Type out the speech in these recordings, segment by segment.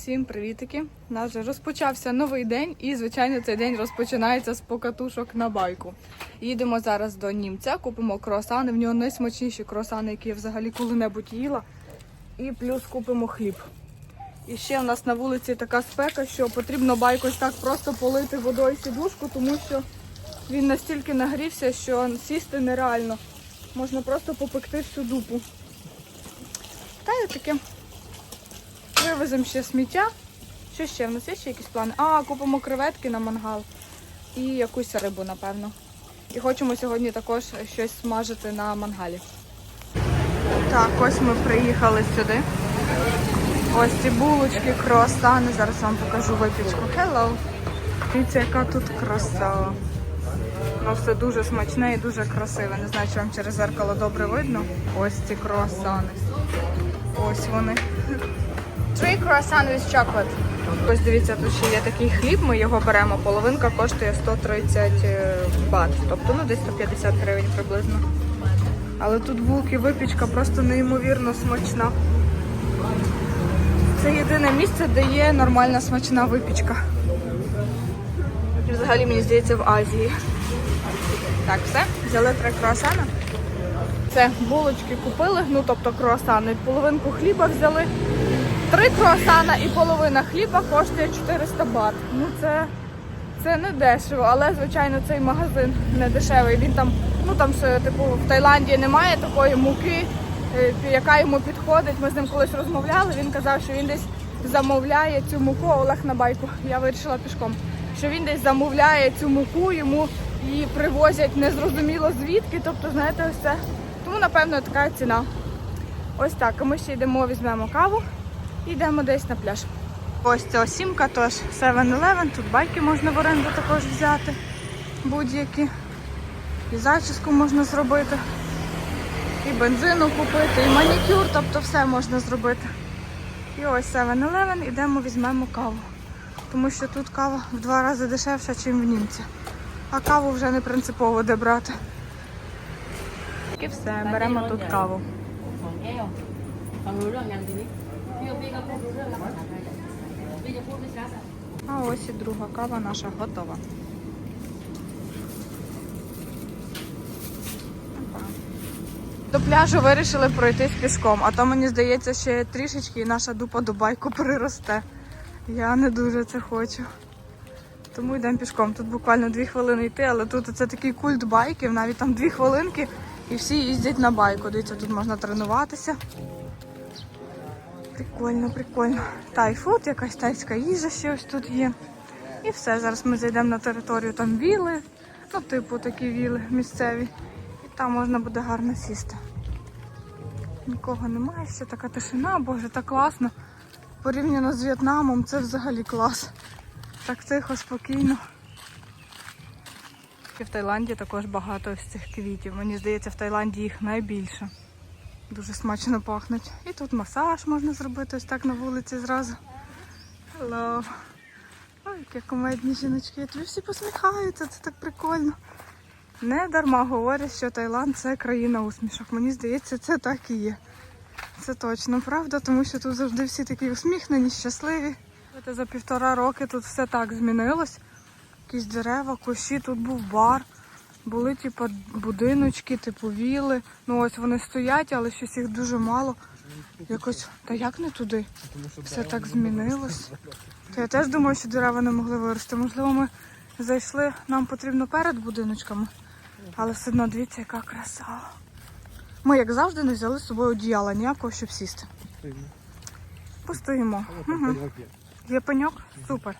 Всім привітики! У нас вже розпочався новий день, і звичайно цей день розпочинається з покатушок на байку. Їдемо зараз до німця, купимо круасани. В нього найсмачніші круасани, які я взагалі коли-небудь їла. І плюс купимо хліб. І ще у нас на вулиці така спека, що потрібно байк ось так просто полити водою сідушку, тому що він настільки нагрівся, що сісти нереально. Можна просто попекти всю дупу. Та й таке. Вивеземо ще сміття. Що ще? В нас є ще якісь плани? А, купимо креветки на мангал і якусь рибу, напевно. І хочемо сьогодні також щось смажити на мангалі. Так, ось ми приїхали сюди. Ось ці булочки, круасани. Зараз вам покажу випічку. Hello! Дивіться, яка тут краса. Все дуже смачне і дуже красиве. Не знаю, чи вам через зеркало добре видно. Ось ці круасани. Ось вони. Three croissant with chocolate. Ось дивіться, тут ще є такий хліб, ми його беремо. Половинка коштує 130 бат, тобто ну десь 150 гривень приблизно. Але тут булки, випічка просто неймовірно смачна. Це єдине місце, де є нормальна смачна випічка. Взагалі, мені здається, в Азії. Так, все, взяли три круасана. Це булочки купили, ну тобто круасани. Половинку хліба взяли. Три круасана і половина хліба коштує 400 бат. Ну це, це не дешево, але звичайно цей магазин не дешевий. Він там, ну там ще, типу, в Таїланді немає такої муки, е, яка йому підходить. Ми з ним колись розмовляли. Він казав, що він десь замовляє цю муку. Олег на байку. Я вирішила пішком. Що він десь замовляє цю муку, йому її привозять незрозуміло звідки. Тобто, знаєте, ось це. Тому, напевно, така ціна. Ось так. Ми ще йдемо, візьмемо каву. Йдемо десь на пляж. Ось ця сімка теж 7-Eleven, тут байки можна в оренду також взяти. Будь-які. І зачіску можна зробити. І бензину купити, і манікюр, тобто все можна зробити. І ось 7-Eleven, йдемо візьмемо каву. Тому що тут кава в два рази дешевша, ніж в німці. А каву вже не принципово де брати. І все, беремо тут каву. А ось і друга кава наша готова. До пляжу вирішили пройтись пішком, а то мені здається, ще трішечки і наша дупа до байку приросте. Я не дуже це хочу. Тому йдемо пішком. Тут буквально дві хвилини йти, але тут це такий культ байків, навіть там дві хвилинки і всі їздять на байку. Дивіться, тут можна тренуватися. Прикольно, прикольно. Тайфуд, якась тайська їжа ще ось тут є. І все, зараз ми зайдемо на територію там віли, ну, типу такі віли місцеві. І там можна буде гарно сісти. Нікого немає, ще така тишина, боже, так класно. Порівняно з В'єтнамом, це взагалі клас. Так тихо, спокійно. І в Таїланді також багато ось цих квітів. Мені здається, в Таїланді їх найбільше. Дуже смачно пахнуть. І тут масаж можна зробити ось так на вулиці зразу. Hello. Ой, які комедні жіночки. Тобі всі посміхаються, це так прикольно. Не дарма говорять, що Таїланд це країна усмішок. Мені здається, це так і є. Це точно правда, тому що тут завжди всі такі усміхнені, щасливі. За півтора роки тут все так змінилось. Якісь дерева, кущі, тут був бар. Були типу будиночки, типу віли. Ну ось вони стоять, але щось їх дуже мало. Якось, та як не туди? Все так змінилось. То я теж думаю, що дерева не могли вирости. Можливо, ми зайшли, нам потрібно перед будиночками. Але все одно дивіться, яка краса. Ми, як завжди, не взяли з собою одіяла ніякого, щоб сісти. Постоїмо. Угу. Є пеньок? Супер.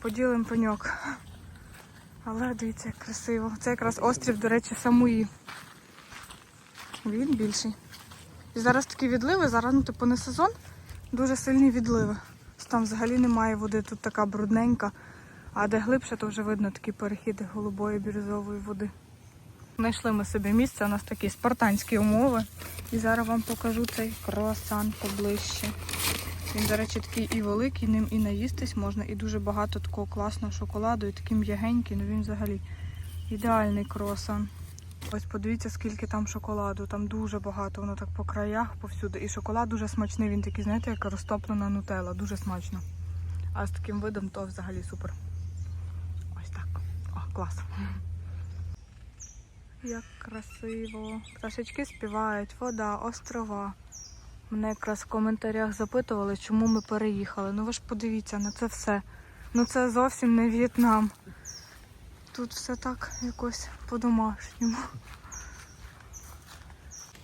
Поділимо пеньок. Але дивіться, як красиво. Це якраз острів, до речі, Самуї. Він більший. І зараз такі відливи, зараз, ну, типу, не сезон, дуже сильні відливи. Там взагалі немає води, тут така брудненька. А де глибше, то вже видно такі перехіди голубої бірюзової води. Знайшли ми собі місце, у нас такі спартанські умови. І зараз вам покажу цей круасан поближче. Він, до речі, такий і великий, ним і наїстись можна, і дуже багато такого класного шоколаду, і такий м'ягенький, ну він взагалі ідеальний круасан. Ось подивіться, скільки там шоколаду. Там дуже багато, воно так по краях, повсюди. І шоколад дуже смачний. Він такий, знаєте, як розтоплена нутелла. Дуже смачно. А з таким видом то взагалі супер. Ось так. О, клас. Як красиво. Пташечки співають, вода, острова. Мене якраз в коментарях запитували, чому ми переїхали. Ну ви ж подивіться на це все. Ну це зовсім не В'єтнам. Тут все так якось по-домашньому.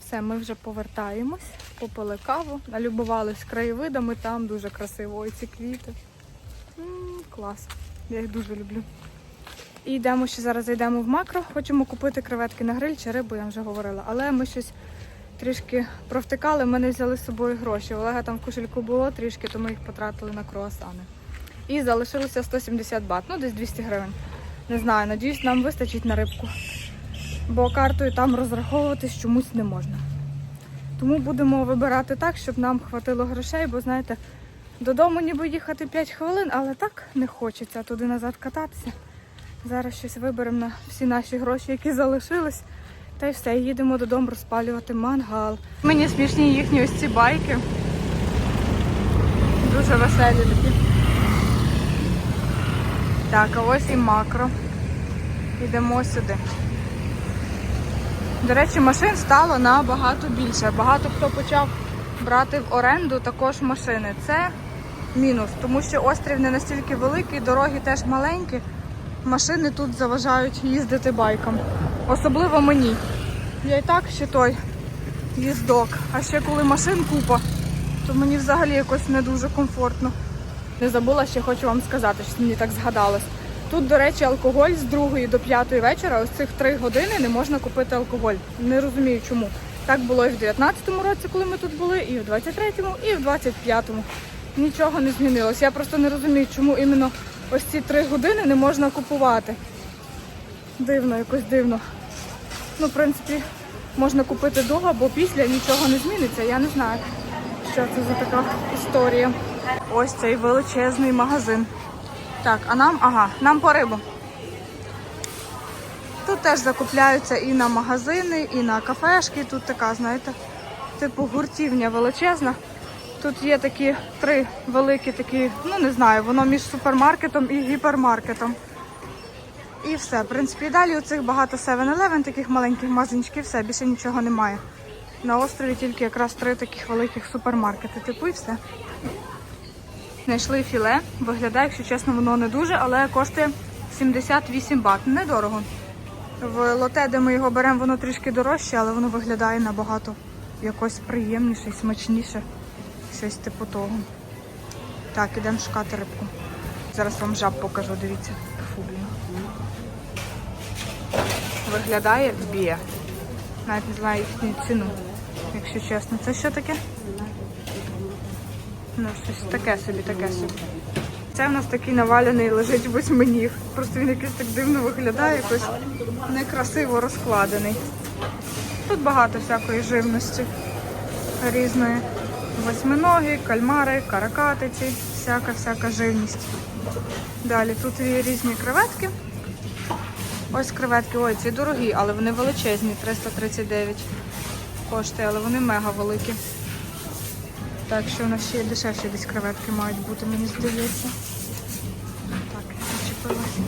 Все, ми вже повертаємось, попили каву, налюбувались краєвидами, там дуже красиво. Ці квіти. м клас. Я їх дуже люблю. І йдемо ще зараз зайдемо в макро. Хочемо купити креветки на гриль чи рибу, я вже говорила. Але ми щось трішки провтикали, ми не взяли з собою гроші. У Олега там в кошельку було трішки, то ми їх потратили на круасани. І залишилося 170 бат, ну десь 200 гривень. Не знаю, надіюсь, нам вистачить на рибку. Бо картою там розраховуватись чомусь не можна. Тому будемо вибирати так, щоб нам хватило грошей, бо знаєте, додому ніби їхати 5 хвилин, але так не хочеться туди назад кататися. Зараз щось виберемо на всі наші гроші, які залишились. Та й все, їдемо додому розпалювати мангал. Мені смішні їхні ось ці байки. Дуже веселі такі. Так, а ось і макро. Йдемо сюди. До речі, машин стало набагато більше. Багато хто почав брати в оренду також машини. Це мінус, тому що острів не настільки великий, дороги теж маленькі. Машини тут заважають їздити байком. Особливо мені. Я і так ще той їздок. А ще коли машин купа, то мені взагалі якось не дуже комфортно. Не забула, ще хочу вам сказати, що мені так згадалось. Тут, до речі, алкоголь з 2 до 5 вечора, ось цих 3 години не можна купити алкоголь. Не розумію чому. Так було і в 19-му році, коли ми тут були, і в 23-му, і в 25-му. Нічого не змінилось. Я просто не розумію, чому іменно ось ці 3 години не можна купувати. Дивно, якось дивно. Ну, в принципі, можна купити до або після, нічого не зміниться. Я не знаю, що це за така історія. Ось цей величезний магазин. Так, а нам, ага, нам по рибу. Тут теж закупляються і на магазини, і на кафешки. Тут така, знаєте, типу гуртівня величезна. Тут є такі три великі такі, ну не знаю, воно між супермаркетом і гіпермаркетом. І все. В принципі, і далі у цих багато 7-Eleven, таких маленьких магазинчиків, все, більше нічого немає. На острові тільки якраз три таких великих супермаркети. Типу і все. Знайшли філе. Виглядає, якщо чесно, воно не дуже, але коштує 78 бат. Недорого. В лоте, де ми його беремо, воно трішки дорожче, але воно виглядає набагато якось приємніше, смачніше. Щось типу того. Так, ідемо шукати рибку. Зараз вам жаб покажу, дивіться. Фу, блін. Виглядає бє. Навіть не знаю їхню ціну, якщо чесно. Це що таке? Ну, щось таке собі, таке собі. Це в нас такий навалений лежить восьминіг. Просто він якийсь так дивно виглядає, якось некрасиво розкладений. Тут багато всякої живності різної. Восьминоги, кальмари, каракатиці, всяка-всяка живність. Далі тут є різні креветки. Ось креветки, ой, ці дорогі, але вони величезні, 339 коштує, але вони мега великі. Так що у нас ще дешевші десь креветки мають бути, мені здається. Так, я зачепилася.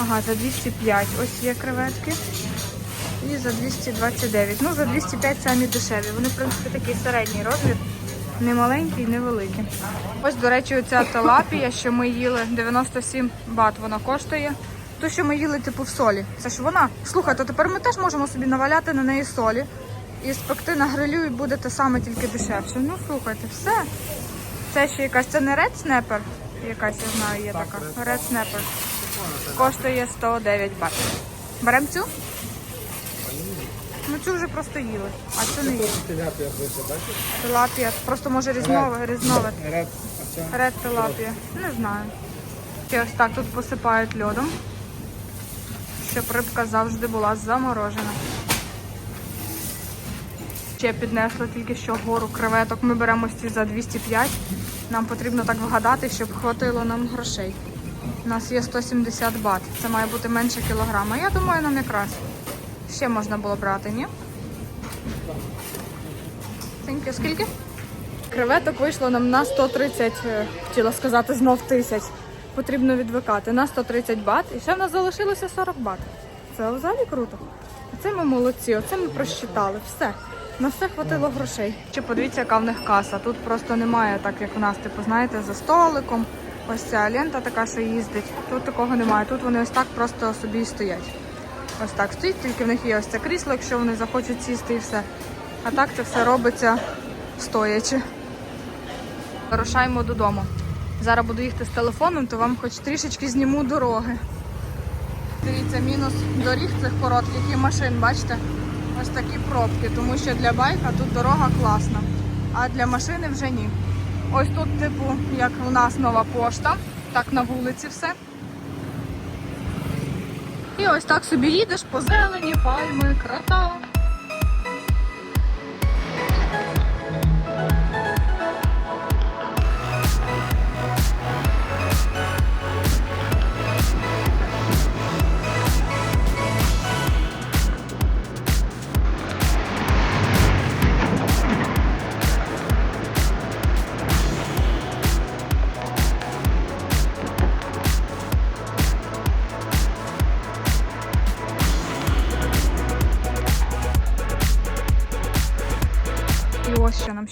Ага, за 205 ось є креветки. І за 229. Ну, за 205 самі дешеві. Вони, в принципі, такий середній розмір. Не маленький, не великий. Ось, до речі, оця талапія, що ми їли, 97 бат вона коштує. Ту, що ми їли, типу, в солі. Це ж вона. Слухай, то тепер ми теж можемо собі наваляти на неї солі і спекти на грилю, і буде те саме, тільки дешевше. Ну, слухайте, все. Це ще якась, це не Red Snapper? Якась, я знаю, є така. Red Snapper. Коштує 109 бат. Беремо цю? Ну цю вже просто їли, а цю не їли. Бачиш? Тилапія. Просто може різнове, різнове. Ред? Ред тилапія. Не знаю. І ось так тут посипають льодом, щоб рибка завжди була заморожена. Ще піднесла тільки що гору креветок. Ми беремо ці за 205. Нам потрібно так вгадати, щоб хватило нам грошей. У нас є 170 бат. Це має бути менше кілограма. Я думаю, нам якраз. Ще можна було брати, ні? Скільки? Креветок вийшло нам на 130, е, хотіла сказати, знов тисяч. Потрібно відвикати на 130 бат. І ще в нас залишилося 40 бат. Це взагалі круто. Оце ми молодці, оце ми просчитали. Все. На все хватило грошей. Чи подивіться, яка в них каса. Тут просто немає, так як у нас, типу, знаєте, за столиком. Ось ця лента така, що їздить. Тут такого немає. Тут вони ось так просто собі стоять. Ось так стоїть, тільки в них є ось це крісло, якщо вони захочуть сісти і все. А так це все робиться стоячи. Вирушаємо додому. Зараз буду їхати з телефоном, то вам хоч трішечки зніму дороги. Дивіться, мінус доріг цих коротких і машин, бачите? Ось такі пробки, тому що для байка тут дорога класна, а для машини вже ні. Ось тут, типу, як у нас нова пошта, так на вулиці все. І ось так собі їдеш по зелені, пальми, крата.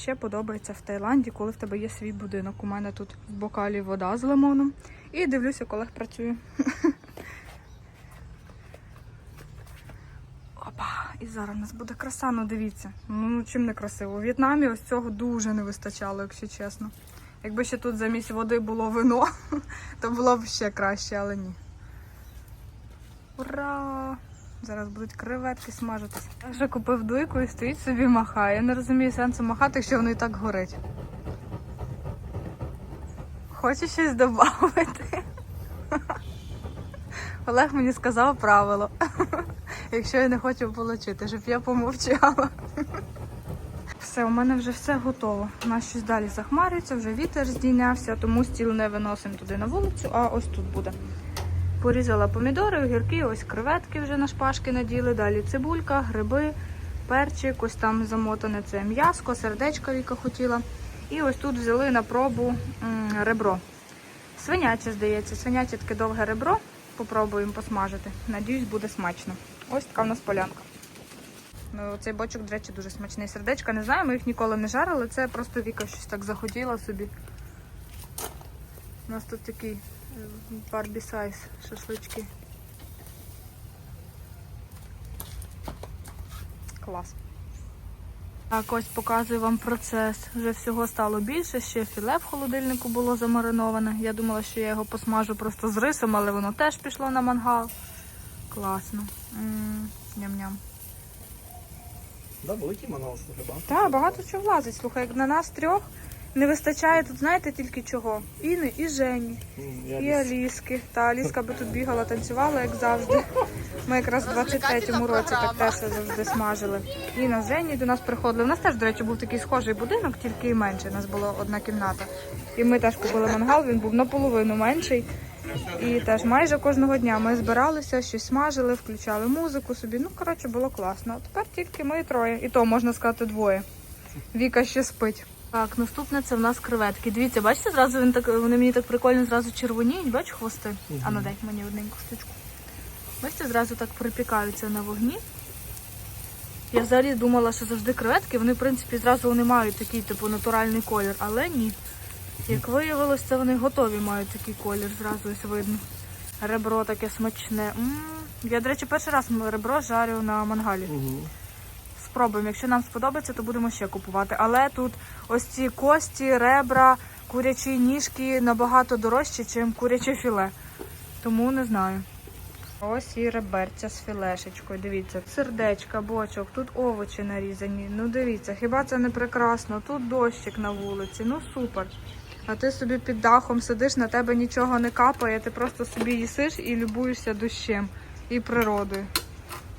Ще подобається в Таїланді, коли в тебе є свій будинок. У мене тут в бокалі вода з лимоном. І дивлюся, колег працює. Опа, і зараз у нас буде краса, ну дивіться. Ну чим не красиво. У В'єтнамі ось цього дуже не вистачало, якщо чесно. Якби ще тут замість води було вино, то було б ще краще, але ні. Ура! Зараз будуть креветки смажитися. Вже купив дуйку і стоїть собі махає. Я не розумію сенсу махати, якщо воно і так горить. Хочу щось додати. Олег мені сказав правило. Якщо я не хочу отримати, щоб я помовчала. Все, у мене вже все готово. У нас щось далі захмарюється, вже вітер здійнявся, тому стіл не виносимо туди на вулицю, а ось тут буде. Порізала помідори, огірки, ось креветки вже на шпажки наділи. Далі цибулька, гриби, перчик, ось там замотане це м'яско, сердечко Віка хотіла. І ось тут взяли на пробу ребро. Свиняче, здається, свиняче таке довге ребро. Попробуємо посмажити. Надіюсь, буде смачно. Ось така в нас полянка. Ну, цей бочок, до речі, дуже смачний. Сердечка не знаю, ми їх ніколи не жарили. Це просто Віка щось так захотіла собі. У нас тут такий Барбі сайз шашлички. Клас. Так, ось показую вам процес. Вже всього стало більше, ще філе в холодильнику було замариноване. Я думала, що я його посмажу просто з рисом, але воно теж пішло на мангал. Класно. Ням-ням. Да, великий мангал хіба? Так, багато чого влазить. Слухай, як на нас трьох не вистачає тут, знаєте, тільки чого? Іни і Жені. Я І ліс. Аліски. Та Аліска би тут бігала, танцювала, як завжди. Ми якраз в 23-му році так теж завжди смажили. І на Жені до нас приходили. У нас теж, до речі, був такий схожий будинок, тільки і менший. У нас була одна кімната. І ми теж купили мангал, він був наполовину менший. І теж майже кожного дня ми збиралися, щось смажили, включали музику собі. Ну, коротше, було класно. А тепер тільки ми троє. І то можна сказати двоє. Віка ще спить. Так, наступне це в нас креветки. Дивіться, бачите, зразу він так, вони мені так прикольно зразу червоніють, бач хвости? А ну дай мені одненьку штучку. Бачите, зразу так припікаються на вогні. Я взагалі думала, що завжди креветки, вони, в принципі, зразу вони мають такий, типу, натуральний колір, але ні. Як виявилось, це вони готові мають такий колір, зразу ось видно. Ребро таке смачне. м Я, до речі, перший раз ребро жарю на мангалі Угу. Спробуємо. Якщо нам сподобається, то будемо ще купувати. Але тут ось ці кості, ребра, курячі ніжки набагато дорожчі, ніж куряче філе. Тому не знаю. Ось і реберця з філешечкою. Дивіться, сердечка, бочок, тут овочі нарізані. Ну дивіться, хіба це не прекрасно? Тут дощик на вулиці, ну супер. А ти собі під дахом сидиш, на тебе нічого не капає, ти просто собі їсиш і любуєшся дощем і природою.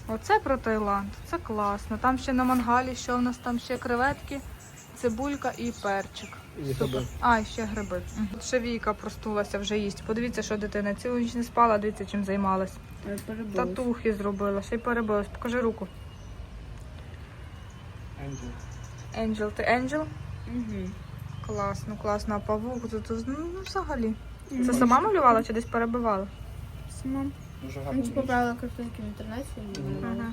Оце про Таїланд. Це класно. Там ще на мангалі, що в нас там ще креветки, цибулька і перчик. І гриби. А, і ще гриби. Мгм. Ще Віка проснулася, вже їсть. Подивіться, що дитина цілу ніч не спала, дивіться, чим займалась. Татухи зробила, ще й перебилась. Покажи руку. Angel. Енджел, ти Енджел? Угу. Класно, класно. А павук тут ну, ну, взагалі. Це сама малювала чи десь перебивала? Сама. Дуже гарно. типу, брала картинки в інтернеті. Ага.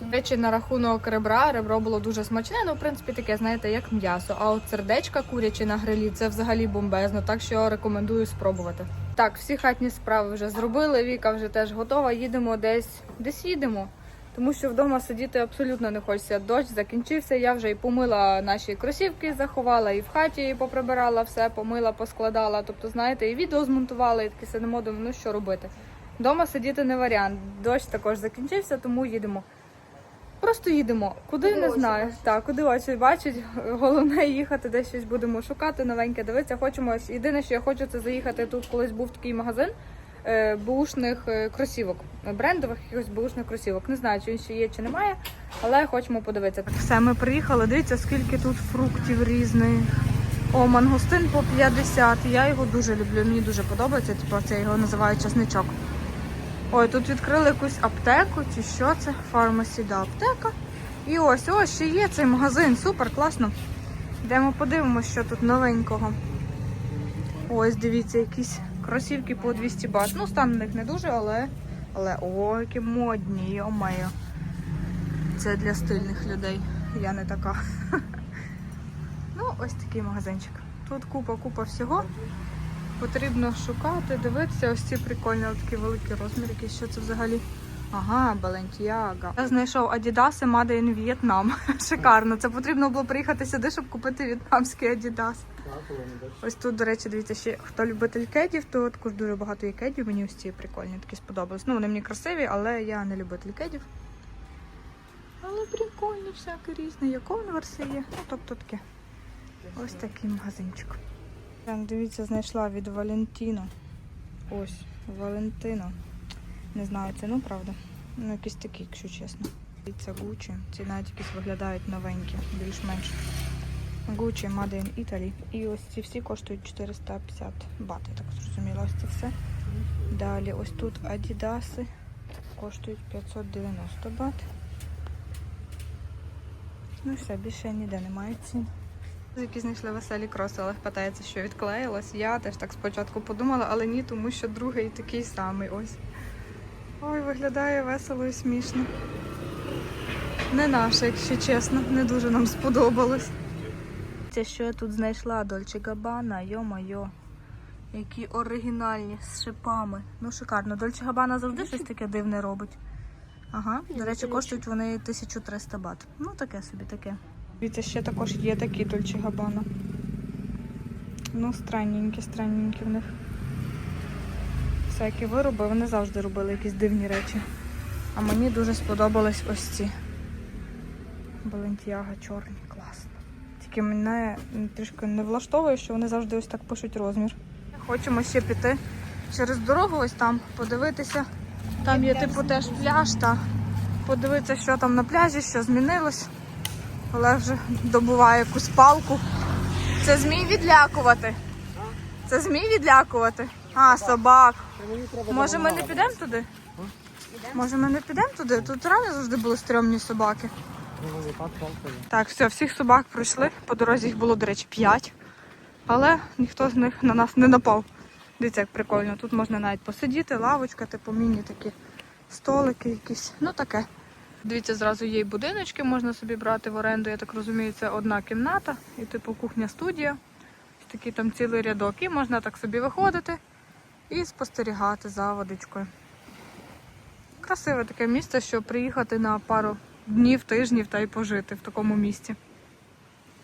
До речі, на рахунок ребра, ребро було дуже смачне, ну, в принципі, таке, знаєте, як м'ясо. А от сердечка курячі на грилі це взагалі бомбезно, так що рекомендую спробувати. Так, всі хатні справи вже зробили. Віка вже теж готова. Їдемо десь, десь їдемо. Тому що вдома сидіти абсолютно не хочеться. Дощ закінчився. Я вже і помила наші кросівки, заховала, і в хаті поприбирала все, помила, поскладала. Тобто, знаєте, і відео змонтувала, і такі сидимо, думаю, ну що робити. Вдома сидіти не варіант. Дощ також закінчився, тому їдемо. Просто їдемо. Куди не знаю. Так, куди очі бачать. Головне їхати, десь щось будемо шукати, новеньке дивитися. Хочемо. Єдине, що я хочу, це заїхати. Тут колись був такий магазин е, бушних е, кросівок, брендових якихось бушних кросівок. Не знаю, чи він ще є, чи немає, але хочемо подивитися. Так, все, ми приїхали. Дивіться, скільки тут фруктів різних. О, мангустин по 50. Я його дуже люблю. Мені дуже подобається. Типу, це його називають часничок. Ой, тут відкрили якусь аптеку, чи що це? Фармасі, да, аптека. І ось, ось ще є цей магазин. Супер, класно. Йдемо подивимося, що тут новенького. Ось, дивіться, якісь кросівки по 200 бат. Ну, стан у них не дуже, але. Але о, які модні, йо-моє. Це для стильних людей. Я не така. Ну, ось такий магазинчик. Тут купа, купа всього. Потрібно шукати, дивитися. Ось ці прикольні, от такий великий розмір, що це взагалі. Ага, Balenciaga. Я знайшов Adidas Made in Vietnam. Шикарно. Це потрібно було приїхати сюди, щоб купити в'єтнамський Adidas. Ось тут, до речі, дивіться, ще хто любитель кедів, то також дуже багато є кедів. Мені ось ці прикольні такі сподобались. Ну, вони мені красиві, але я не любитель кедів. Але прикольні всякі різні. Є конверси є. Ну, тобто таке. Ось такий магазинчик. Прям дивіться, знайшла від Валентіно. Ось, Валентино. Не знаю ціну, правда. Ну, якісь такі, якщо чесно. Дивіться, Гучі. Ці навіть якісь виглядають новенькі, більш-менш. Gucci Made in Italy. І ось ці всі коштують 450 бат, я так зрозуміла. Ось це все. Далі ось тут Адідаси коштують 590 бат. Ну все, більше ніде немає цін. Які знайшли веселі кроси, але питається, що відклеїлось. Я теж так спочатку подумала, але ні, тому що другий такий самий ось. Ой, виглядає весело і смішно. Не наше, якщо чесно, не дуже нам сподобалось. Це що я тут знайшла Дольче Габана, йо-майо. Які оригінальні з шипами. Ну, шикарно. Дольче Габана завжди щось таке дивне робить. Ага, до речі, коштують вони 1300 бат. Ну, таке собі таке. Дивіться, ще також є такі Дольче Габана. Ну, странненькі, странненькі в них. Всякі вироби, вони завжди робили якісь дивні речі. А мені дуже сподобались ось ці. Балентіага чорні, класно. Тільки мене трішки не влаштовує, що вони завжди ось так пишуть розмір. Хочемо ще піти через дорогу, ось там подивитися. Там є типу теж пляж, та подивитися, що там на пляжі, що змінилось. Олег вже добуває якусь палку. Це змій відлякувати. Це змій відлякувати. А, собак. Може ми не підемо туди? Може ми не підемо туди? Тут реально завжди були стрьомні собаки. Так все, всіх собак пройшли. По дорозі їх було, до речі, 5. Але ніхто з них на нас не напав. Дивіться, як прикольно. Тут можна навіть посидіти, лавочка, типу міні такі столики якісь. Ну таке. Дивіться, зразу є й будиночки, можна собі брати в оренду. Я так розумію, це одна кімната і типу кухня-студія. Такий там цілий рядок. І можна так собі виходити і спостерігати за водичкою. Красиве таке місце, щоб приїхати на пару днів, тижнів та й пожити в такому місці.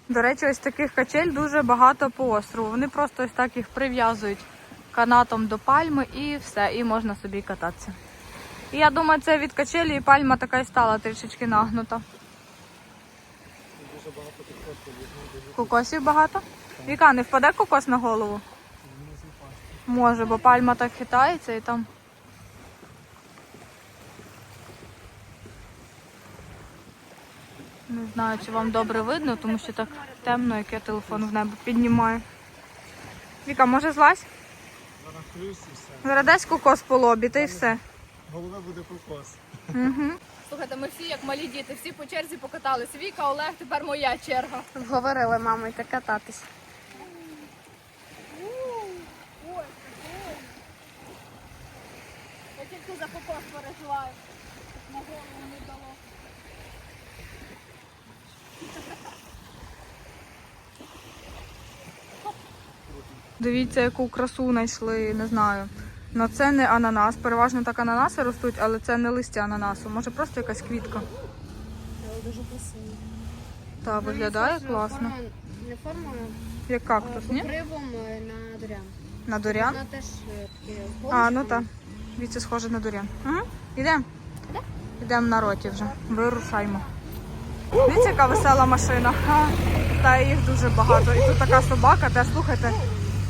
До речі, ось таких качель дуже багато по острову. Вони просто ось так їх прив'язують канатом до пальми і все, і можна собі кататися. Я думаю, це від качелі і пальма така і стала трішечки нагнута. Дуже багато підходів. Кокосів багато. Віка, не впаде кокос на голову? Може, бо пальма так хитається і там. Не знаю, чи вам добре видно, тому що так темно, як я телефон в небо піднімаю. Віка, може злазь? Зараз десь кокос по лобі, та й все. Головне буде кокос. Слухайте, ми всі як малі діти, всі по черзі покаталися. Віка, Олег, тепер моя черга. Вговорили мама йти кататись. Я тільки за кокос переживаю. На голову не дало. Дивіться, яку красу знайшли, не знаю. Ну це не ананас. Переважно так ананаси ростуть, але це не листя ананасу. Може просто якась квітка. Дуже красиво. Та виглядає класно. Не форма, Як кактус, ні? покривом е, на дурян. На дорян. Вона теж е, таке А, ну так. Віці схоже на дурян. Угу. Ідемо. Йдемо на роті вже. Вирушаймо. Дивіться, яка весела машина. Та їх дуже багато. І тут така собака, де слухайте,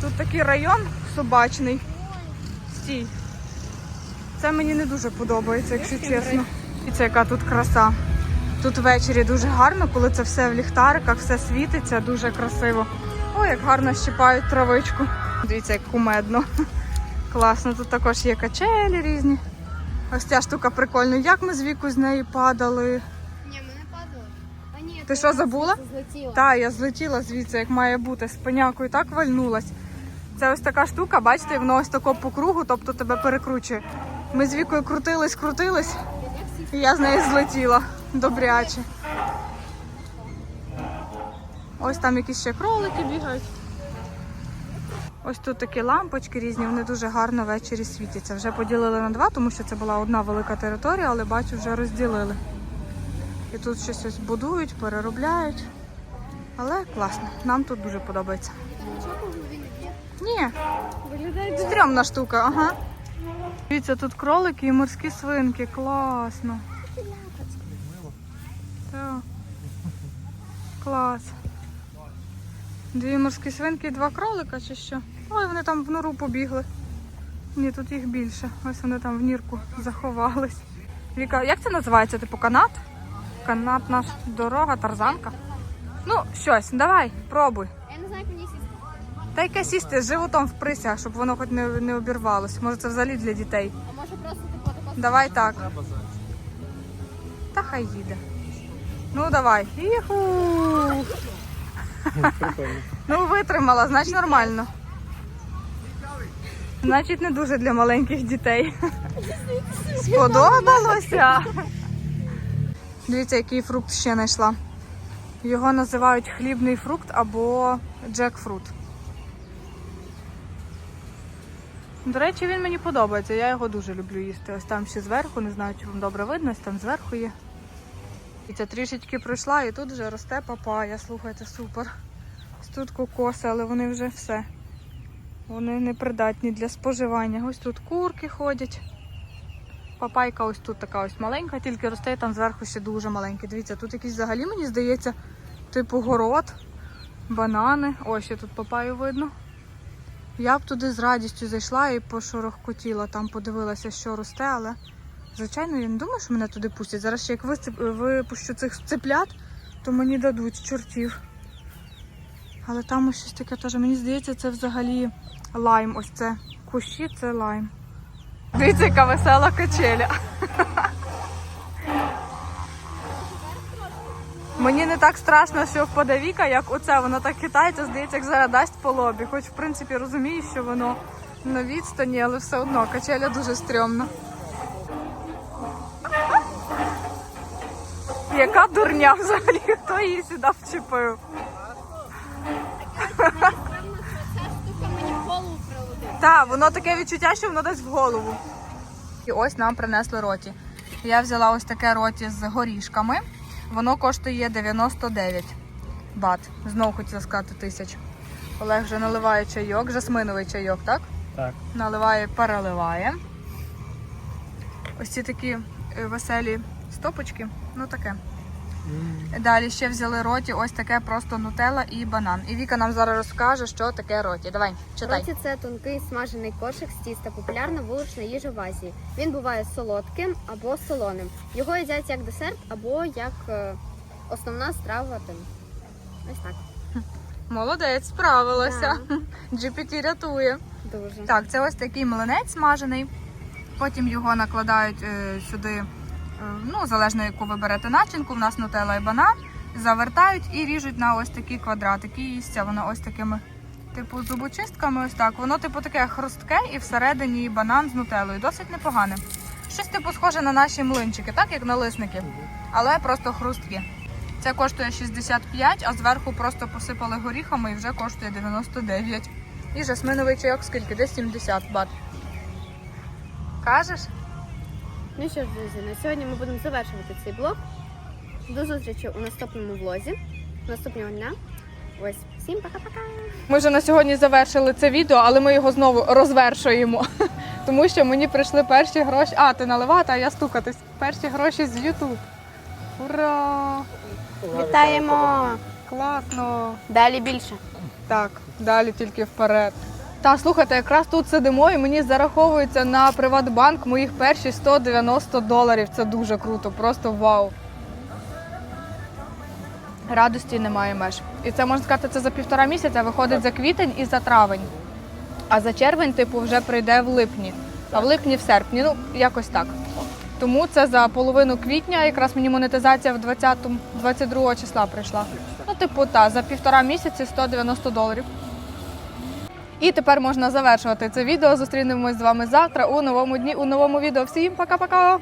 тут такий район собачний. Стій. Це мені не дуже подобається, якщо чесно. І це яка тут краса. Тут ввечері дуже гарно, коли це все в ліхтариках, все світиться, дуже красиво. Ой, як гарно щипають травичку. Дивіться, як кумедно. Класно, тут також є качелі різні. Ось ця штука прикольна. Як ми з віку з неї падали. Ні, ми не падали. А ні, Ти що забула? злетіла. Так, я злетіла звідси, як має бути, з пенякою так вальнулась. Це ось така штука, бачите, воно ось тако по кругу, тобто тебе перекручує. Ми з вікою крутились, крутились, і я з неї злетіла добряче. Ось там якісь ще кролики бігають. Ось тут такі лампочки різні, вони дуже гарно ввечері світяться. Вже поділили на два, тому що це була одна велика територія, але бачу, вже розділили. І тут щось ось будують, переробляють. Але класно, нам тут дуже подобається. Ні, стрьомна штука, ага. Дивіться, тут кролики і морські свинки, класно. Так. Клас. Дві морські свинки і два кролика чи що? Ой, вони там в нору побігли. Ні, тут їх більше. Ось вони там в нірку заховались. Віка, як це називається? Типу канат? Канат наш дорога, тарзанка. Ну, щось, давай, пробуй. Я не знаю, як мені. Та яке сісти з животом в присяг, щоб воно хоч не, не обірвалось. Може це взагалі для дітей. А може просто типу Давай так. Та хай їде. Ну давай. Іху. Ну витримала, значить нормально. Значить, не дуже для маленьких дітей. Сподобалося. Дивіться, який фрукт ще знайшла. Його називають хлібний фрукт або джекфрут. До речі, він мені подобається. Я його дуже люблю їсти. Ось там ще зверху, не знаю, чи вам добре видно, ось там зверху є. І ця трішечки пройшла, і тут вже росте папая. Слухайте, супер. Ось тут кокоси, але вони вже все. Вони непридатні для споживання. Ось тут курки ходять. Папайка ось тут така ось маленька, тільки росте, і там зверху ще дуже маленькі. Дивіться, тут якісь взагалі, мені здається, типу город, банани. Ось ще тут папаю видно. Я б туди з радістю зайшла і пошорохкотіла, там подивилася, що росте, але звичайно, я не думаю, що мене туди пустять. Зараз ще як випущу цих цеплят, то мені дадуть чортів. Але там ось щось таке теж. Мені здається, це взагалі лайм. Ось це кущі, це лайм. Дивіться, яка весела качеля. Мені не так страшно, що впаде Віка, як оце. Воно так хитається, здається, як зараз дасть по лобі. Хоч, в принципі, розумію, що воно на відстані, але все одно качеля дуже стрьомна. Яка дурня взагалі? Хто її сюди вчепив? Так, воно таке відчуття, що воно десь в голову. І ось нам принесли роті. Я взяла ось таке роті з горішками. Воно коштує 99 бат. Знову хотіла сказати тисяч. Олег вже наливає чайок, жасминовий чайок, так? Так. Наливає, переливає. Ось ці такі е, веселі стопочки. Ну таке. Далі ще взяли роті, ось таке просто нутелла і банан. І Віка нам зараз розкаже, що таке роті. Давай, читай. Роті це тонкий смажений кошик з тіста, популярна вулична їжа в Азії. Він буває солодким або солоним. Його їдять як десерт або як е, основна страва. Там. Ось так. Молодець, справилася. GPT рятує. Дуже. Так, це ось такий млинець смажений. Потім його накладають е, сюди, ну, залежно яку ви берете начинку, в нас нутелла і банан, завертають і ріжуть на ось такі квадратики. І їсться воно ось такими, типу, зубочистками. Ось так. Воно, типу, таке хрустке і всередині банан з нутеллою. Досить непогане. Щось типу схоже на наші млинчики, так як налисники, але просто хрусткі. Це коштує 65, а зверху просто посипали горіхами і вже коштує 99. І жасминовий чайок скільки? Десь 70 бат. Кажеш? Ну що ж, друзі, на сьогодні ми будемо завершувати цей блог. До зустрічі у наступному влозі. Наступного дня. Ось, всім пока-пока! Ми вже на сьогодні завершили це відео, але ми його знову розвершуємо. Тому що мені прийшли перші гроші. А, ти наливати, а я стукатись. Перші гроші з YouTube. Ура! Вітаємо! Класно! Далі більше. Так, далі тільки вперед. Та слухайте, якраз тут сидимо, і мені зараховується на Приватбанк моїх перші 190 доларів. Це дуже круто, просто вау. Радості немає меж. І це можна сказати, це за півтора місяця виходить за квітень і за травень. А за червень, типу, вже прийде в липні, а в липні в серпні. Ну, якось так. Тому це за половину квітня, якраз мені монетизація в 20 22 числа прийшла. Ну, типу, та, за півтора місяці 190 доларів. І тепер можна завершувати це відео. Зустрінемось з вами завтра у новому дні, у новому відео. Всім пока-пока!